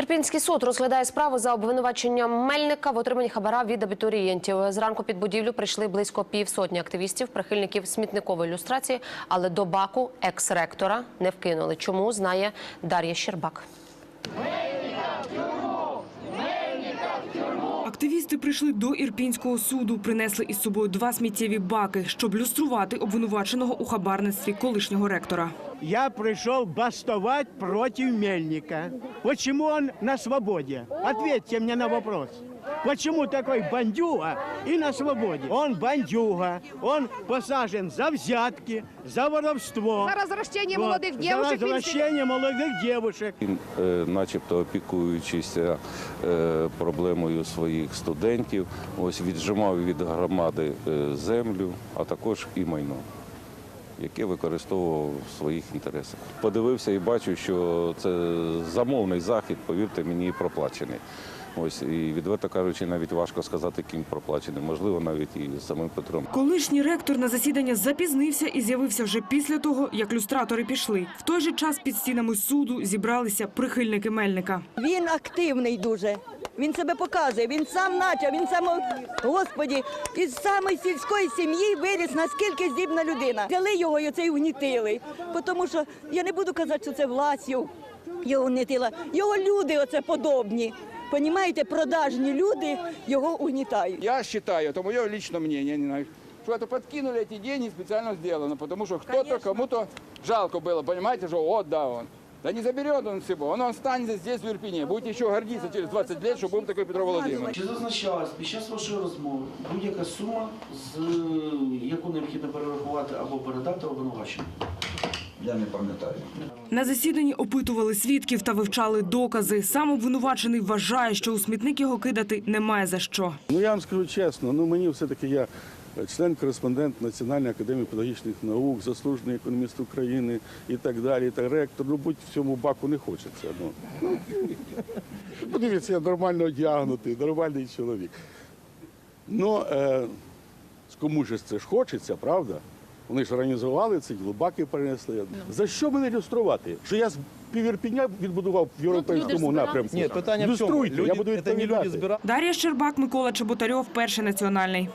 Ірпінський суд розглядає справу за обвинуваченням Мельника в отриманні хабара від абітурієнтів. Зранку під будівлю прийшли близько півсотні активістів, прихильників смітникової ілюстрації, але до баку екс-ректора не вкинули. Чому знає Дар'я Щербак. Активісти прийшли до Ірпінського суду, принесли із собою два сміттєві баки, щоб люструвати обвинуваченого у хабарництві колишнього ректора. Я прийшов бастувати проти Мельника. Чому він на свободі? Ответьте мені на вопрос. Почему такой бандюга и на свободе? Он бандюга, он посажен за взятки, за воровство. За развращение Вот, молодых За развращение молодых девушек. Він, е, начебто опікуючись е, проблемою своїх студентів, ось віджимав від громади е, землю, а також і майно, яке використовував в своїх інтересах. Подивився і бачу, що це замовний захід, повірте мені, проплачений. Ось і відверто кажучи, навіть важко сказати, ким проплачений. Можливо, навіть і самим Петром. Колишній ректор на засідання запізнився і з'явився вже після того, як люстратори пішли. В той же час під стінами суду зібралися прихильники Мельника. Він активний дуже. Він себе показує. Він сам начав, він сам, господі, із самої сільської сім'ї виріс, наскільки здібна людина. Взяли його і оцей угнітили. Тому що я не буду казати, що це власть його, його угнітила. Його люди оце подобні. Понімаєте, продажні люди його угнітають. Я считаю, это мое личное мнение, не знаю, что это подкинули эти деньги специально сделано, потому что кто-то кому-то жалко было, понимаете, что вот да он. Да не заберет он всего, он останется здесь в Ирпене. Будете еще гордиться через 20 лет, что будем такой Петро Володимирович. Чи зазначалась під час вашої розмови будь-яка сума, з яку необхідно перерахувати або передати обвинуваченню? Я не пам'ятаю. На засіданні опитували свідків та вивчали докази. Сам обвинувачений вважає, що у смітник його кидати немає за що. Ну я вам скажу чесно, ну мені все-таки я член-кореспондент Національної академії педагогічних наук, заслужений економіст України і так далі, та ректор. Ну будь в цьому баку не хочеться. Ну. Подивіться, я нормально одягнутий, нормальний чоловік. Ну, е, кому ж це ж хочеться, правда? Вони ж організували це діло, баки принесли. За що мене ілюструвати? Що я з півірпіня відбудував в європейському напрямку? Ні, питання в чому? Ілюструйте, я буду відповідати. Дар'я Щербак, Микола Чеботарьов, перший національний.